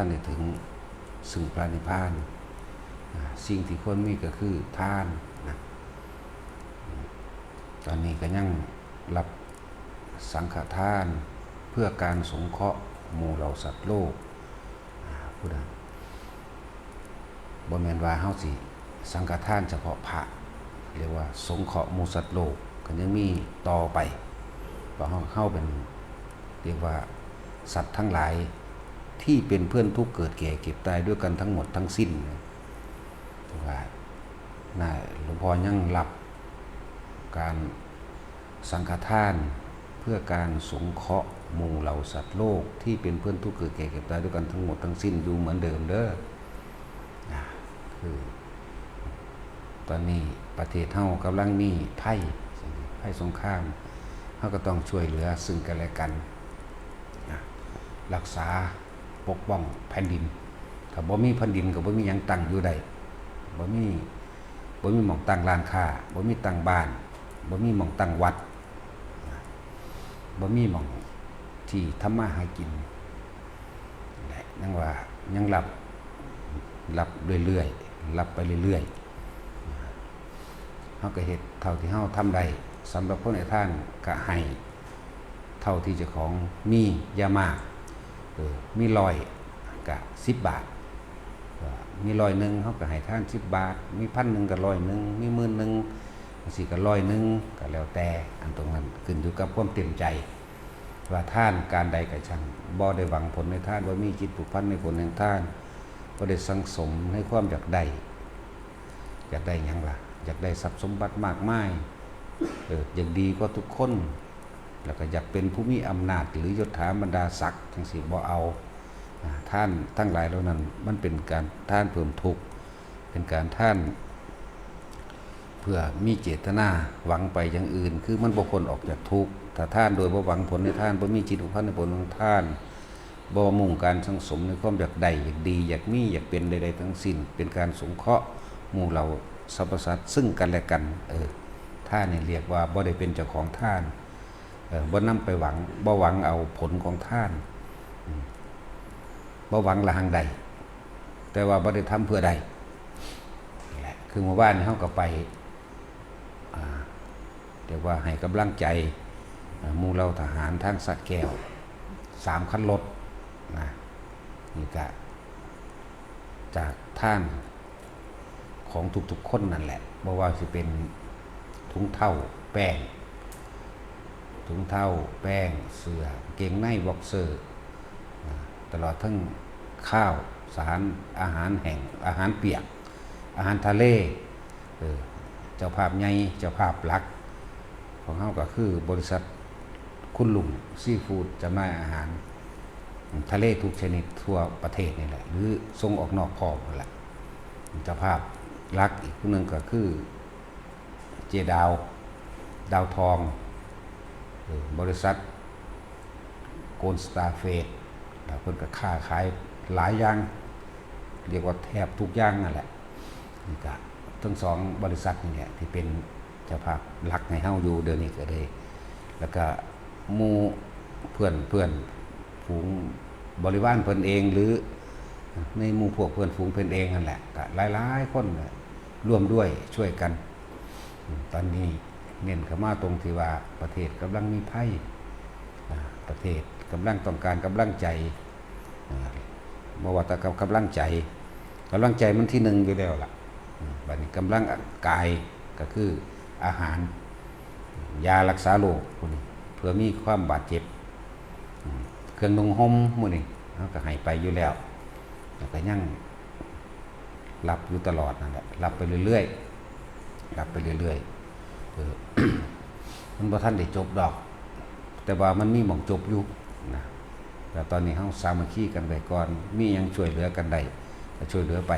ท่านได้ถึงซึ่งพระนิพพานสิ่งที่ควรมีก็คือทานนะตอนนี้ก็ยังรับสังฆทานเพื่อการสงเคราะห์หมู่เหล่าสัตว์โลกผู้ใดบ่แมนว่าเฮาสิ สังฆทานเฉพาะพระเรียกว่า สงเคราะห์หมู่สัตว์โลกก็ยังมีต่อไปเพราะเฮาเข้าเป็นเรียกว่าสัตว์ทั้งหลาย ที่เป็นเพื่อนทุกเกิดแก่เก็บตายด้วยกันทั้งหมดทั้งสิ้นว่าน่าหลวงพ่อยังรับการสังฆทานเพื่อการสงเคราะห์หมู่เหล่าสัตว์โลก ที่เป็นเพื่อนทุกเกิดแก่เก็บตายด้วยกันทั้งหมดทั้งสิ้นอยู่เหมือนเดิมเด้อคือตอนนี้ประเทศเฮากำลังมีไพ่ไพ่สงครามเฮาก็ต้องช่วยเหลือซึ่งกันและกัน รักษา ปกป้องแผ่นดินถ้าบ่มีแผ่นดินก็บ่มีหยังตั้งอยู่ได้บ่มีบ่มีหม่องตั้งร้านค้าบ่มีตั้งบ้านบ่มีหม่องตั้งวัดบ่มีหม่องที่ทำมาหากินนั่นแหละยังว่ายังรับรับเรื่อยๆรับไปเรื่อยๆเฮาก็เฮ็ดเท่าที่เฮาทำได้สำหรับคนในท่านก็ให้เท่าที่เจ้าของมีอย่ามาก มีร้อยก็10บบาท มีร้อยหนึ่งเฮาก็ให้ท่าน10บบาท มีพันหนึ่งก็ร้อยหนึ่งมีหมื่นหนึ่งสิก็ร้อยหนึ่งก็แล้วแต่อันตรงนั้นขึ้นอยู่กับความเต็มใจ ว่าท่านการใดก็ช่างบ่ได้หวังผลในท่านบ่มีจิตผูกพันในผลแห่งท่านบ่ได้สังสมในความอยากได้อยากได้ยังล่ะ อยากได้ทรัพย์สมบัติมากมายเอออยากดีกว่าทุกคน แล้วก็อยากเป็นผู้มีอำนาจหรือยศถาบรรดาศักดิ์ทั้งสี่บ่เอาท่านทั้งหลายเหล่านั้นมันเป็นการท่านเพิ่มทุกข์เป็นการท่าน เพื่อมีเจตนาหวังไปอย่างอื่น คือมันบุคคลออกจากทุกข์ถ้าท่านโดยบ่หวังผลในท่านบ่มีจิตอุพันธ์ในผลของท่านบ่มุ่งการสังสมในความอยากได้อยากดี อยากมีอยากเป็นใดๆทั้งสิ้น เป็นการสงเคราะห์หมู่เราสรรพสัตว์ซึ่งกันและกันเออท่านนี่เรียกว่าบ่ได้เป็นเจ้าของท่าน บ่นำไปหวังบ่หวังเอาผลของท่านบ่หวังละหังใด แต่ว่าบ่ได้ทำเพื่อใดนี่แหละคือเมื่อวานเฮาก็ไปอ่าเรียกว่าให้กำลังใจมู่เราทหารทั้งสักแก้วสามคันรถนะนี่ก็จากท่านของทุกๆคนนั่นแหละบ่ว่าจะเป็นถุงเท่าแป้ง ถุงเท่าแป้งเสื้อเกงในบ็อกเซอร์ตลอดทั้งข้าวสารอาหารแห้งอาหารเปียก อาหารทะเลเออจ้าภาพใหญ่เจ้าภาพหลัก ของเขาก็คือบริษัทคุณลุงซีฟู้ดจำหน่ายอาหาร ทะเลทุกชนิดทั่วประเทศนี่แหละ หรือส่งออกนอกพอกนั่นแหละเจ้าภาพลักอีกคนหนึ่งก็คือเจดาว ดาวทอง บริษัทโกลสตาร์เฟสเพิ่นก็ค้าขายหลายอย่าง เรียกว่าแทบทุกอย่างนั่นแหละนี่ก็ทั้งสองบริษัทนี่แหละที่เป็นเจ้าภาพหลักในเฮาอยู่เดือนนี้ก็เลยแล้วก็มูเพื่อนเพื่อนฝูงบริวารเพิ่อนเองหรือในมูพวกเพื่อนฝูงเพิ่อนเองนั่นแหละก็หลายๆคนร่วมด้วยช่วยกัน ตอนนี้ เน้นเข้ามาตรงที่ว่าประเทศกำลังมีภัยอ่ประเทศกำลังต้องการกำลังใจอ่าว่าต่กับกำลังใจกำลังใจมันที่หนึ่งอยู่แล้วล่ะบัดนี้กำลังกายก็คืออาหาร ยารักษาโรคพวกนี้เพื่อมีความบาดเจ็บ เครื่องนุ่งห่มมือนี้เราก็ให้ไปอยู่แล้วแล้วก็ยังรับอยู่ตลอดนั่นแหละรับไปเรื่อยๆรับไปเรื่อยๆ มันบ่ทันได้จบดอก แต่ว่ามันมีหม่องจบอยู่นะแต่ตอนนี้เฮาสามัคคีกันไปก่อน มียังช่วยเหลือกันได้ก็ช่วยเหลือไป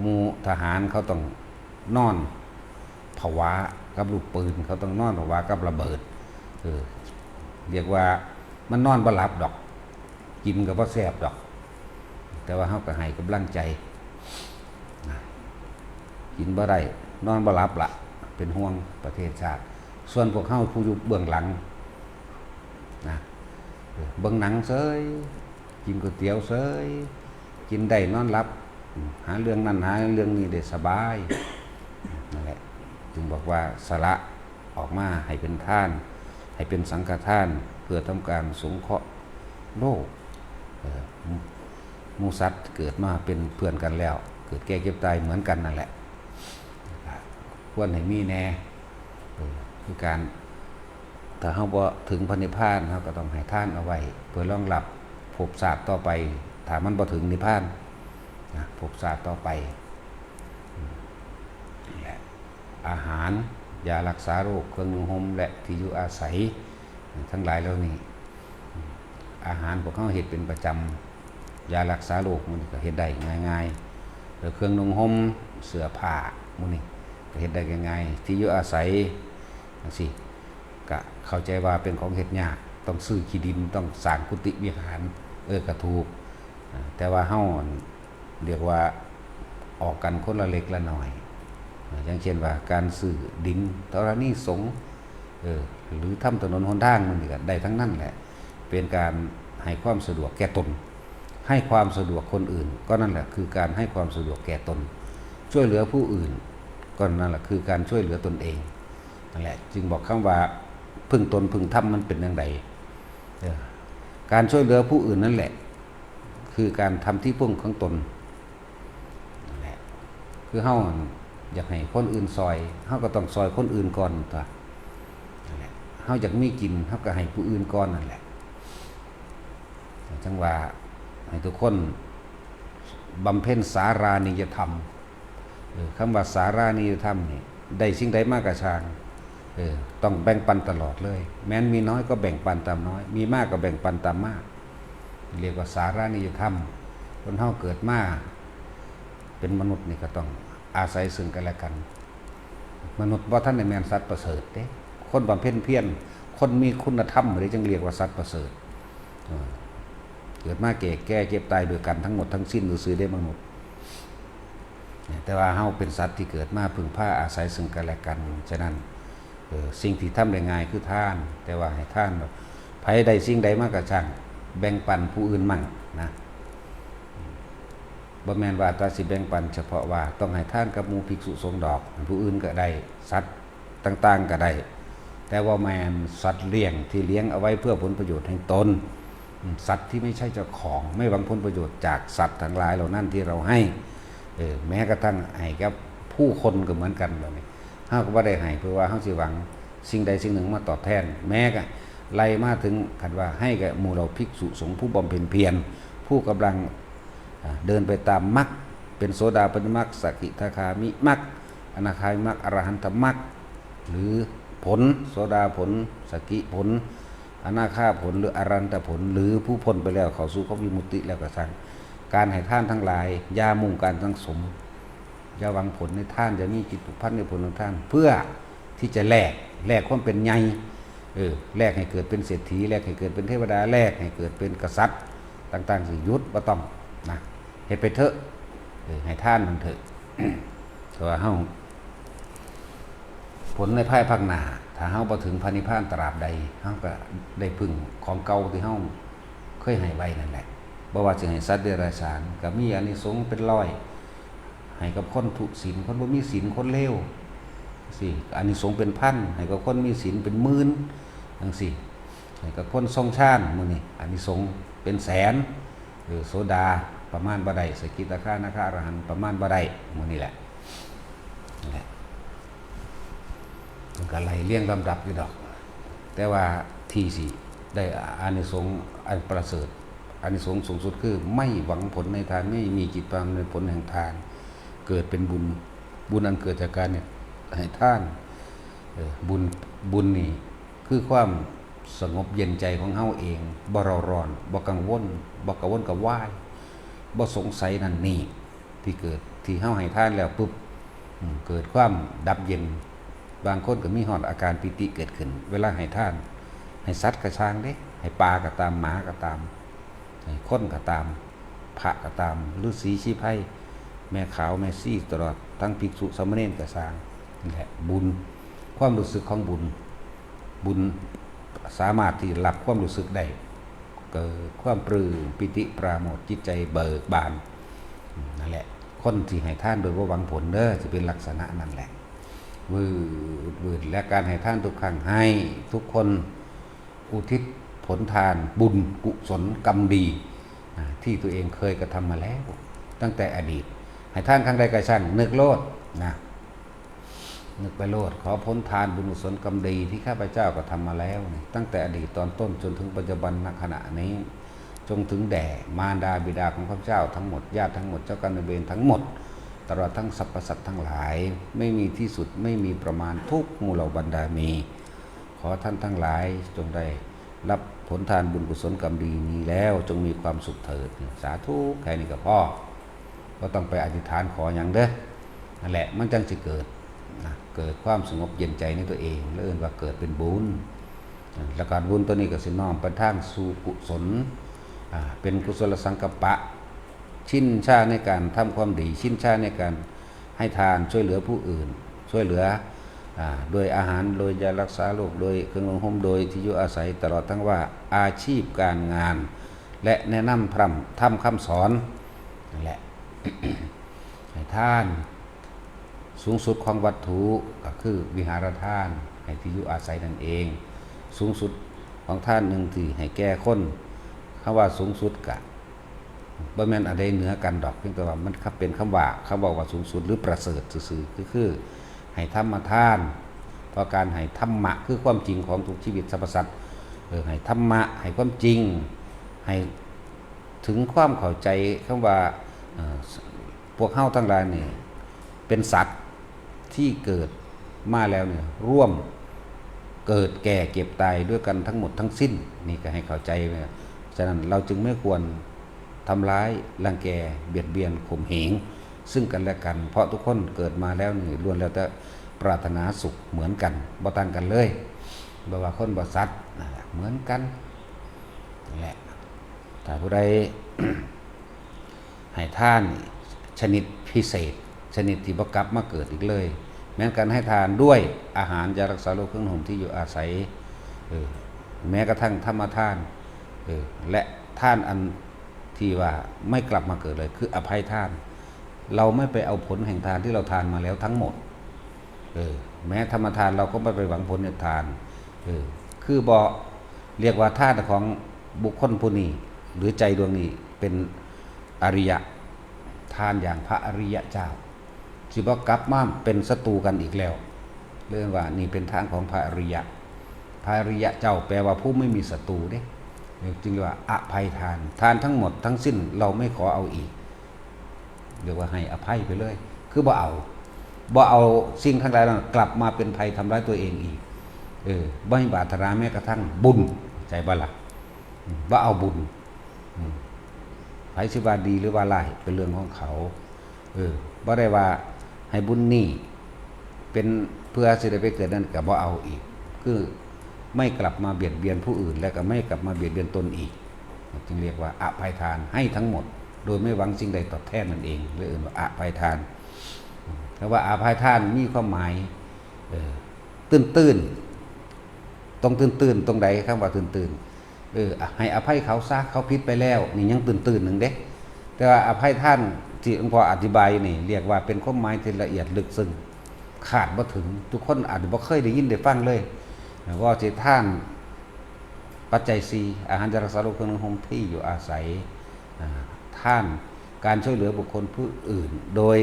หมู่ทหารเขาต้องนอนผวากับลูกปืน เขาต้องนอนผวากับระเบิดเออเรียกว่ามันนอนบ่หลับดอก กินก็บ่แซ่บดอก แต่ว่าเฮาก็ให้กำลังใจนะกินบ่ได้นอนบ่หลับละ เป็นห่วงประเทศชาติ ส่วนพวกเฮาผู้อยู่เบื้องหลังนะเบื้องหนังเซยกินก๋วยเตี๋ยวเสยกินได้นอนหลับ หาเรื่องนั้นหาเรื่องนี้ได้สบายนั่นแหละจึงบอกว่าสละออกมาให้เป็นท่าน ให้เป็นสังฆทาน เพื่อทำการสงเคราะห์โลกมูสัตว์เกิดมาเป็นเพื่อนกันแล้ว เกิดแก่เก็บตายเหมือนกันนั่นแหละ ควรให้มีแน่คือการถ้าเฮาบ่ถึงพระนิพพานเฮาก็ต้องให้ท่านเอาไว้เพื่อรองรับภพศาสตร์ต่อไปถ้ามันบ่ถึงนิพพานนะภพศาสตร์ต่อไปอาหารยารักษาโรคเครื่องนุ่งห่มและที่อยู่อาศัย ทั้งหลายเหล่านี้ อาหารพวกเขาเฮ็ดเป็นประจำยารักษาโรคมันก็เฮ็ดได้ง่ายๆแล้วเครื่องนุ่งห่มเสื้อผ้ามื้นี้ก็ เฮ็ดได้ง่ายๆที่อยู่อาศัยจังซี่ก็เข้าใจว่าเป็นของเฮ็ดยากต้องซื้อขี้ดินต้องสร้างกุฏิวิหารเออก็ถูก แต่ว่าเฮาอั่นเรียกว่าออกกันคนละเล็กละหน้อยอย่างเช่นว่าการซื้อดินธรณีสงเออหรือทำถนนหนทางมันก็ได้ทั้งนั้นแหละ เป็นการให้ความสะดวกแก่ตน ให้ความสะดวกคนอื่น ก็นั่นแหละคือการให้ความสะดวกแก่ตน ช่วยเหลือผู้อื่น ก็นั่นแหละคือการช่วยเหลือตนเองนั่นแหละจึงบอกคำว่าพึ่งตนพึ่งธรรมมันเป็นอย่างไรการช่วยเหลือผู้อื่นนั่นแหละ คือการทำที่พึ่งของตนนั่นแหละคือเฮาอยากให้คนอื่นซอยเฮาก็ต้องซอยคนอื่นก่อนตัวนั่นแหละเฮาอยากมีกินเฮาก็ให้ผู้อื่นก่อนนั่นแหละจังว่าให้ทุกคนบำเพ็ญสารานิยธรรม คำว่าสารานิยธรรมนี่ได้สิ่งใดมากกระชางต้องแบ่งปันตลอดเลย แม้นมีน้อยก็แบ่งปันตามน้อย มีมากก็แบ่งปันตามมาก เรียกว่าสารานิยธรรมคนเฮาเกิดมาเป็นมนุษย์นี่ก็ต้องอาศัยซึ่งกันและกัน มนุษย์ว่าท่านในแมนสัตว์ประเสริฐเด้คนบำเพ็ญเพียรคนมีคุณธรรมหรือจึงเรียกว่าสัตว์ประเสริฐเกิดมาแก่แก่เจ็บตายโดวยกันทั้งหมดทั้งสิ้นหรือซื้อได้มนุษย์ แต่ว่าเฮาเป็นสัตว์ที่เกิดมาพึ่งผ้าอาศัยซึ่งกันและกัน ฉะนั้นสิ่งที่ทำได้ง่ายคือท่าน แต่ว่าให้ท่านแบบไผใดสิ่งใดมากกระช่าง แบ่งปันผู้อื่นมั่งนะบ่แมนว่าตาสิแบ่งปัน เฉพาะว่าต้องให้ท่านกับมูภิกษุสงดอก ผู้อื่นก็ได้สัตว์ต่าง ๆก็ได้ แต่ว่าแมนสัตว์เลี้ยงที่เลี้ยงเอาไว้เพื่อผลประโยชน์ให้ตนสัตว์ที่ไม่ใช่เจ้าของ ไม่หวังผลประโยชน์จากสัตว์ทั้งหลายเหล่านั้นที่เราให้ ออแม้กระทั่งให้กับผู้คนก็เหมือนกันแบบนี้เฮาก็บ่ได้ให้เพื่อว่าเฮาสิหวังสิ่งใดสิ่งหนึ่งมาตอบแทน แม้ก็ไล่มาถึงคันว่าให้กับหมู่เราภิกษุสงฆ์ผู้บำเพ็ญเพียรผู้กำลังเดินไปตามมรรคเป็นโสดาปัตติมรรคสกิทาคามิมรรคอนาคามิมรรคอรหันตมรรคหรือผลโสดาผลสกิผลอนาคาผลหรืออรันตผล หรือผู้พ้นไปแล้วเขาสู่เขาวิมุตติแล้วก็สั่ง การให้ท่านทั้งหลายยามุ่งการทั้งสมยาหวังผลในท่านจะมีจิตผูกพันในผลของท่าน เพื่อที่จะแลกแลกความเป็นใหญ่เออแลกให้เกิดเป็นเศรษฐีแลกให้เกิดเป็นเทวดาแลกให้เกิดเป็นกษัตริย์ ต่างๆสิยุทธบ่ต้องนะเฮ็ดไปเถอะเออให้ท่านมันเถอะเพราะว่าเฮาผลในภายภาคหน้าถ้าเฮาบ่ถึงพระนิพพานตราบใดเฮาก็ได้พึ่งของเก่าที่เฮาเคยให้ไว้นั่นแหละ บ่ว่าจะให้สัตว์เดรัจฉานก็มีอานิสงส์เป็นร้อยให้กับคนทุศีลคนบ่มีศีลคนเลวสิอานิสงส์เป็นพันให้กับคนมีศีลเป็นหมื่นจังซี่ให้กับคนทรงชาติมื้อนี้อานิสงส์เป็นแสนหรือโสดาประมาณบ่ได้สกิทาคานาคาอรหันประมาณบ่ได้มื้อนี้แหละนั่แหละก็ไล่เรียงลำดับอยู่ดอก แต่ว่าที่สิได้อานิสงส์อันประเสริฐ อานิสงสูงสุดคือไม่หวังผลในทานไม่มีจิตความในผลแห่งทาน เกิดเป็นบุญบุญอันเกิดจากการเนี่ยให้ท่านบุญบุญนี่คือความสงบเย็นใจของเฮาเองบ่ร้าร้อนบ่กังวลบ่กังวลกับว่ายบ่สงสัยนั่นนี่ที่เกิดที่เฮาให้ท่านแล้วปุ๊บเกิดความดับเย็น บางคนก็มีหอดอาการปิติเกิดขึ้น เวลาให้ท่าน ให้สัตว์กระชางเด้ให้ปลาก็ตามหมาก็ตาม คนก็ตาม พระก็ตามฤาษีชีพไพรแม่ขาวแม่ซี่ตลอดทั้งภิกษุสามเณรก็สร้างนี่แหละบุญความรู้สึกของบุญ บุญสามารถที่รับความรู้สึกได้เกิดความปลื้มปิติปราโมทจิตใจเบิกบานนั่นแหละคนที่ให้ท่านโดยว่าหวังผลเด้อจะเป็นลักษณะนั่นแหละวืดวืดและการให้ท่านทุกครั้งให้ทุกคนอุทิศ ลทานบุญกุศลกรรมดีที่ตัวเองเคยกระทำมาแล้ว ตั้งแต่อดีต ให้ท่านครั้งใดก็ช่างนึกโลดนะนึกไปโลดขอพ้นทานบุญกุศลกรรมดีที่ข้าพเจ้าก็ทำมาแล้ว ตั้งแต่อดีตตอนต้นจนถึงปัจจุบันณขณะนี้จงถึงแด่มารดาบิดาของข้าพเจ้าทั้งหมดญาติทั้งหมดเจ้ากรรมนายเวรทั้งหมด ตลอดทั้งสรรพสัตว์ทั้งหลาย ไม่มีที่สุดไม่มีประมาณทุกมูเหล่าบรรดามี ขอท่านทั้งหลายจงได้รับ ผลทานบุญกุศลกรรมดีนี้แล้วจงมีความสุขเถิดสาธุแค่นี้ก็พ่อ ก็ต้องไปอธิษฐานขออย่างเด้อนั่นแหละมันจังจะเกิดนะเกิดความสงบเย็นใจในตัวเองแล้วเอื่นว่าเกิดเป็นบุญแล้วการบุญตัวนี้ก็สิน้อมไปทางสู่กุศลเป็นกุศลสังกปะ ชินชาในการทำความดี ชินชาในการให้ทานช่วยเหลือผู้อื่น ช่วยเหลือ โดยอาหารโดยยารักษาโรคโดยเครื่องนุ่งห่มโดยที่อยู่อาศัยตลอดทั้งว่าอาชีพการงาน และแนะนำพร่ำทำคำสอนนั่นแหละให้ท่านสูงสุดของวัตถุก็คือวิหารท่านให้ที่อยู่อาศัยนั่นเอง สูงสุดของท่านหนึ่งที่ให้แก้คนคำว่าสูงสุดกะบ่แม่นอะไรเหนือกันดอกเพียงแต่ว่ามันขับเป็นคำว่าเขาบอกว่าสูงสุดหรือประเสริฐซื่อๆคือคือ ให้ธรรมทานเพราะการให้ธรรมะคือความจริงของทุกชีวิตสรรพสัตว์เออให้ธรรมะให้ความจริงให้ถึงความเข้าใจคำว่าออพวกเฮาทั้งหลายนี่เป็นสัตว์ที่เกิดมาแล้วเนี่ยร่วมเกิดแก่เก็บตายด้วยกันทั้งหมดทั้งสิ้น นี่ก็ให้เข้าใจไว้ฉะนั้นเราจึงไม่ควรทำร้ายรังแกเบียดเบียนข่มเหง ซึ่งกันและกัน เพราะทุกคนเกิดมาแล้วนี่ล้วนแล้วแต่ปรารถนาสุขเหมือนกันบ่ต่างกันเลยบ่ว่าคนบ่สัตว์นั่นแหละเหมือนกันนั่นแหละถ้าผู้ใดให้ท่านชนิดพิเศษ ชนิดที่บ่กลับมาเกิดอีกเลย แม้การให้ทานด้วยอาหารยารักษาโรคเครื่องห่มที่อยู่อาศัยออแม้กระทั่งธรรมทานออและท่านอันที่ว่าไม่กลับมาเกิดเลยคืออภัยท่าน เราไม่ไปเอาผลแห่งทานที่เราทานมาแล้วทั้งหมดเออแม้ธรรมทานเราก็ไม่ไปหวังผลในทานเออคือบอกเรียกว่าทานของบุคคลผู้นี้หรือใจดวงนี้เป็นอริยะทานอย่างพระอริยะเจ้าสิบกกลับมาเป็นศัตรูกันอีกแล้ว เรื่องว่านี่เป็นทางของพระอริยะพระอริยะเจ้าแปลว่าผู้ไม่มีศัตรูเด้จึงเรียกว่าอภัยทาน ทานทั้งหมดทั้งสิ้นเราไม่ขอเอาอีก เรียกว่าให้อภัยไปเลย คือบ่เอาบ่เอาสิ่งทั้งหลายนั้นกลับมาเป็นภัยทำร้ายตัวเองอีก เออบ่ให้บาตราแม้กระทั่งบุญใจบ่ละบ่เอาบุญไผสิว่าดีหรือว่าร้ายเป็นเรื่องของเขา เออบ่ได้ว่าให้บุญนี่เป็นเพื่อสิได้ไปเกิดนั่นก็บ่เอาอีก คือไม่กลับมาเบียดเบียนผู้อื่น และก็ไม่กลับมาเบียดเบียนตนอีก จึงเรียกว่าอภัยทานให้ทั้งหมด โดยไม่หวังสิ่งใดตอบแทนนั่นเองเลยเอ่นว่าอภัยทานคำว่าอาภัยทานมีความหมายตื้นตื้นๆตรงตื้นตื้นตรงใดคำว่าตื้นตื้นเออให้อภัยเขาซะเขาผิดไปแล้ว นี่ยังตื้นตื้นหนึ่งเด้แต่ว่าอภัยท่านที่หลวงพ่ออธิบายนี่ เรียกว่าเป็นความหมายที่ละเอียดลึกซึ้งขาดบ่ถึง ทุกคนอาจจะบ่เคยได้ยินได้ฟังเลยว่าสิท่านปัจจัยสี่อาหารจะรักษาโรคเครื่องนึ่งห่มที่อยู่อาศัย ท่าน การช่วยเหลือบุคคลผู้อื่น โดย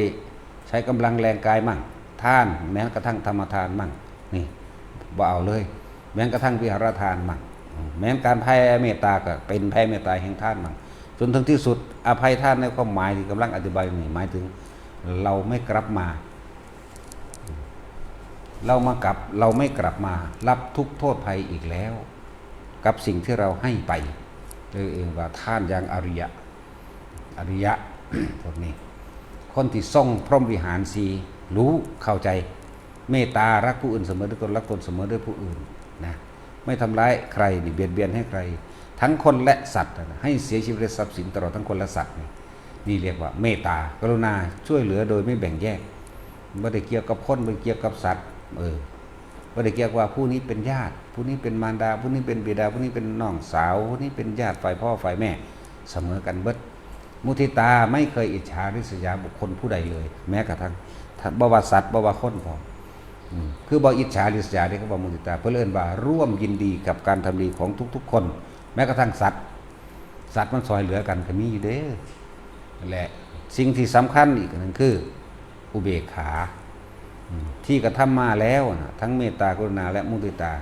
ใช้กำลังแรงกายมั่ง ท่านแม้กระทั่งธรรมทานมั่งนี่บ่เอาเลย แม้กระทั่งวิหารทานมั่งแม้การแผ่เมตตาก็เป็นแผ่เมตตาแห่งท่านมั่งจนถึงที่สุดอภัยท่านในความหมายที่กำลังอธิบายนี่หมายถึง เราไม่กลับมา เรามากลับเราไม่กลับมา รับทุกโทษภัยอีกแล้ว กับสิ่งที่เราให้ไปเลยเองว่าท่านย่างอริยะ อริยะพวกนี้ คนที่ทรงพรหมวิหารสีรู้เข้าใจ เมตตารักผู้อื่นเสมอด้วยตนรักตนเสมอด้วยผู้อื่นนะไม่ทำร้ายใครนี่เบียดเบียนให้ใคร ทั้งคนและสัตว์นะให้เสียชีวิตและทรัพย์สินตลอดทั้งคนและสัตว์นี่นี่เรียกว่าเมตตากรุณาช่วยเหลือโดยไม่แบ่งแยกไม่ได้เกี่ยวกับคนไม่เกี่ยวกับสัตว์เออบ่ได้เกี่ยวกับว่าผู้นี้เป็นญาติ ผู้นี้เป็นมารดา ผู้นี้เป็นบิดาผู้นี้เป็นน้องสาวผู้นี้เป็นญาติฝ่ายพ่อฝ่ายแม่ เสมอกันเบิด มุทิตาไม่เคยอิจฉาริษยาบุคคลผู้ใดเลย แม้กระทั่งบ่ว่าสัตว์บ่ว่าคนพอคือบ่อิจฉาริษยาที่เขาบอกมุทิตา เพื่อเอิ้นว่าร่วมยินดีกับการทำดีของทุก ๆ คน แม้กระทั่งสัตว์ สัตว์มันซอยเหลือกันก็มีอยู่เด้อแหละสิ่งที่สำคัญอีกหนึ่งคือ อุเบกขาที่กระทำมาแล้วนะทั้งเมตตากรุณาและมุทิตา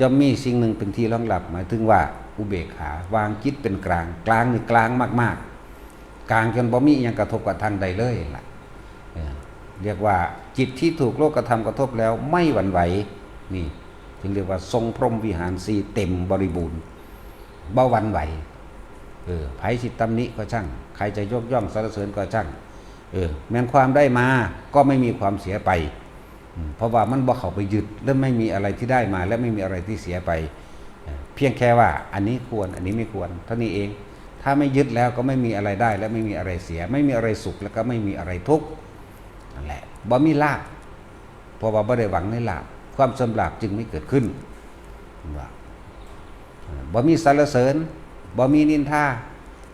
ย่อมมีสิ่งหนึ่งเป็นที่รองรับหมายถึงว่าอุเบกขาวางจิตเป็นกลาง กลางนี่กลางมาก ๆ กลางจนบ่มีอิหยังกระทบกับทางใดเลยล่ะเรียกว่าจิตที่ถูกโลกกระทำกระทบแล้วไม่หวั่นไหวนี่จึงเรียกว่าทรงพรหมวิหารสีเต็มบริบูรณ์บ่หวั่นไหวเออไผสิตำหนิก็ช่าง ใครจะยกย่องสรรเสริญก็ช่างเออแม้นความได้มาก็ไม่มีความเสียไป เพราะว่ามันบ่เข้าไปยึดและไม่มีอะไรที่ได้มา และไม่มีอะไรที่เสียไป เพียงแค่ว่าอันนี้ควรอันนี้ไม่ควรเท่านี้เอง ถ้าไม่ยึดแล้วก็ไม่มีอะไรได้ และไม่มีอะไรเสีย ไม่มีอะไรสุขแล้วก็ไม่มีอะไรทุกข์นั่นแหละบ่มีลาภเพราะว่าบ่ได้หวังในลาภความสำลาภจึงไม่เกิดขึ้นว่าบ่มีสรรเสริญบ่มีนินทา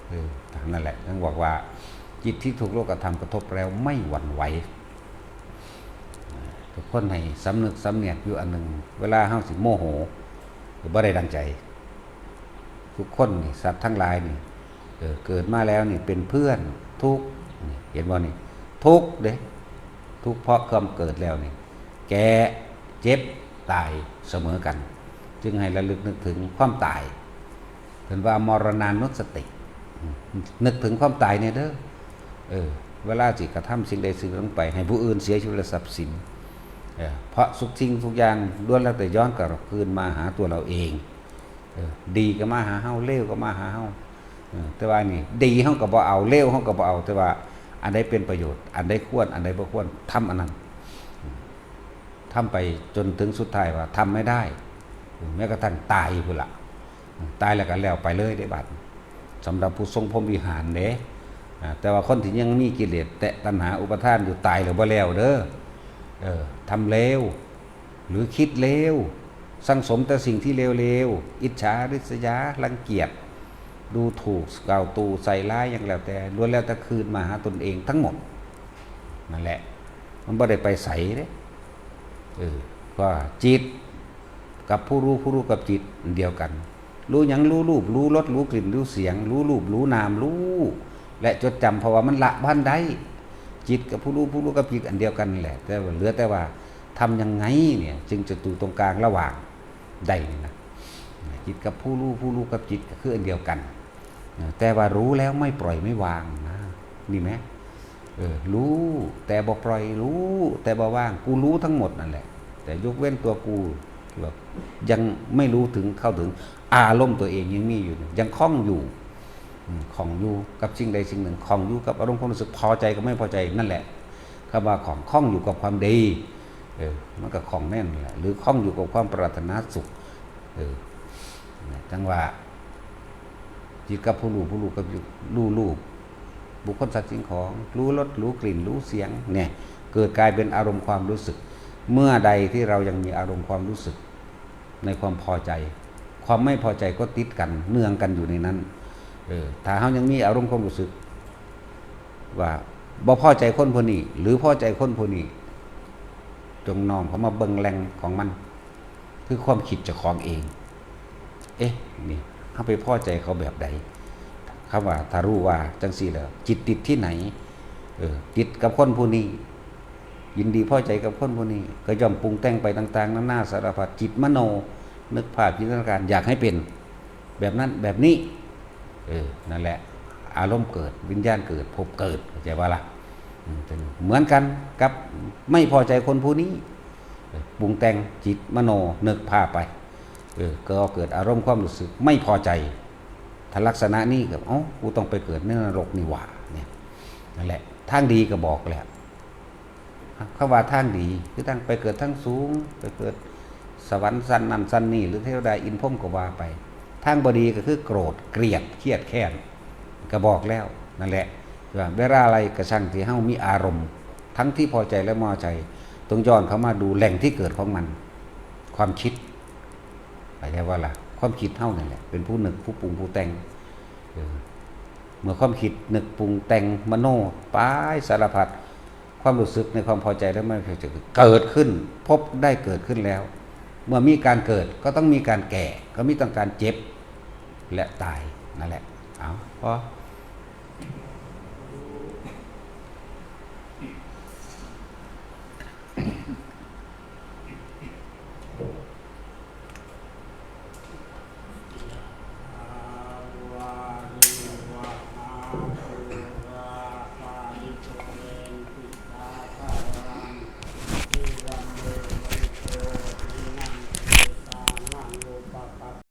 เออทานั่นแหละท่านบอกว่า จิตที่ถูกโลกธรรมกระทบแล้วไม่หวั่นไหวทุกคนให้สำนึกสำเนียกอยู่อันหนึ่งเวลาเฮาสิโมโหบ่ได้ดังใจ ทุกคนนี่สัตว์ทั้งหลายนี่ เออเกิดมาแล้วนี่เป็นเพื่อนทุกเห็นบ่นี่ ทุกเด้ทุกเพราะความเกิดแล้วนี่ แก่เจ็บตายเสมอกัน จึงให้ระลึกนึกถึงความตายเป็นว่ามรณานุสติ นึกถึงความตายเนี่ยเด้อเออเวลาจิกระทำสิ่งใดสิ่งหนึ่งไป ให้ผู้อื่นเสียชีวิตและทรัพย์สินเออเพราะสุกสิ่งทุกอย่างล้วนแล้วแต่ย้อนกลับคืนมาหาตัวเราเองเออดีก็มาหาเฮาเลวก็มาหาเฮา แต่ว่านี่ดีเฮาก็บ่เอาเลวเฮาก็บ่เอา แต่ว่า อันใดเป็นประโยชน์ อันใดควร อันใดบ่ควรทำอันนั้นทำไปจนถึงสุดท้ายว่าทำไม่ได้ แม้กระทั่งตายพุ่นละตายแล้วก็แล้วไปเลยได้บัดสำหรับผู้ทรงพรมวิหารเด้แต่ว่าคนที่ยังมีกิเลสแตะตัณหาอุปทานอยู่ตายแล้วบ่แล้วเด้อเออทำเลวหรือคิดเลวสังสมแต่สิ่งที่เลวๆอิจฉาริษยารังเกียจ ดูถูกกล่าวตูใส่ร้ายอย่างแล้วแต่ล้วนแล้วแต่คืนมาหาตนเองทั้งหมดนั่นแหละ มันบ่ได้ไปใส่เด้เออว่าจิต กับผู้รู้ผู้รู้กับจิตอันเดียวกัน รู้ยังรู้รูปรู้รสรู้กลิ่นรู้เสียง รู้รูปรู้นามรู้ และจดจำเพราะว่ามันละบ้านใดจิตกับผู้รู้ผู้รู้กับจิตอันเดียวกันแหละ แต่ว่าเหลือแต่ว่าทำยังไงเนี่ยจึงจะอยู่ตรงกลางระหว่างใดนี่นะจิตกับผู้รู้ผู้รู้กับจิตก็คืออันเดียวกัน แต่ว่ารู้แล้วไม่ปล่อยไม่วางนะนี่ไหมเออรู้แต่บ่ปล่อยรู้ แต่บ่ว่างกูรู้ทั้งหมดนั่นแหละ แต่ยกเว้นตัวกูแบบยังไม่รู้ถึงเข้าถึงอารมณ์ตัวเองยังมีอยู่ ยังคล้องอยู่อืมคล้องอยู่กับสิ่งใดสิ่งหนึ่งคล้องอยู่กับอารมณ์ความรู้สึกพอใจกับไม่พอใจนั่นแหละคำว่าของคล้องอยู่กับความดีเออมันก็คล้องแน่นแหละหรือคล้องอยู่กับความปรารถนาสุขเออจังว่า จิตกับผู้รู้ผู้รู้กับรู้รู้บุคคลสัตว์สิ่งของ รู้รสรู้กลิ่น รู้เสียงเนี่ยเกิดกลายเป็นอารมณ์ความรู้สึก เมื่อใดที่เรายังมีอารมณ์ความรู้สึก ในความพอใจ ความไม่พอใจก็ติดกันเนื่องกันอยู่ในนั้นเออถ้าเขายังมีอารมณ์ความรู้สึก ว่าบ่พอใจคนพวกนี้หรือพอใจคนพวกนี้จงนอมเขามาเบิงแรงของมัน คือความคิดจะของเอง เอ๊ะนี่ เขาไปพอใจเขาแบบใดคำว่าถ้ารู้ว่าจังสี่แล้วจิตติดที่ไหน เออติดกับคนผู้นี้ ยินดีพอใจกับคนผู้นี้ ก็ย่อมปรุงแต่งไปต่างๆนานาสารพัดจิตมโน นึกภาพจินตนาการอยากให้เป็น แบบนั้นแบบนี้ เออนั่นแหละ อารมณ์เกิดวิญญาณเกิดภพเกิดเข้าใจว่าล่ะเป็นเหมือนกันกับไม่พอใจคนผู้นี้ปรุงแต่งจิตมโนนึกภาพไป เออก็เกิดอารมณ์ความรู้สึกไม่พอใจถ้าลักษณะนี้กับอ๋อกูต้องไปเกิดในนรกนี่หว่าเนี่ยนั่นแหละทางดีก็บอกแล้วคำว่าทางดีคือทางไปเกิดทั้งสูง ไปเกิดสวรรค์สันนั่นสันนี่หรือเทวดาอินพรหมก็ว่าไปทางบดีก็คือโกรธเกลียดเครียดแค้นก็บอกแล้วนั่นแหละว่าเวลาอะไรกระช่างที่เฮามีอารมณ์ ทั้งที่พอใจและไม่พอใจต้องย้อนเข้ามาดูแหล่งที่เกิดของมัน ความคิด ไปได้วว่าล่ะความคิดเท่านั่นแหละเป็นผู้นึกผู้ปรุงผู้แต่งเมื่อความคิดนึกปรุงแต่งมโนป้ายสารพัดความรู้สึกในความพอใจแล้วมันจะเกิดขึ้น พบได้เกิดขึ้นแล้ว เมื่อมีการเกิดก็ต้องมีการแก่ ก็มีต้องการเจ็บและตายนั่นแหละเอาพอ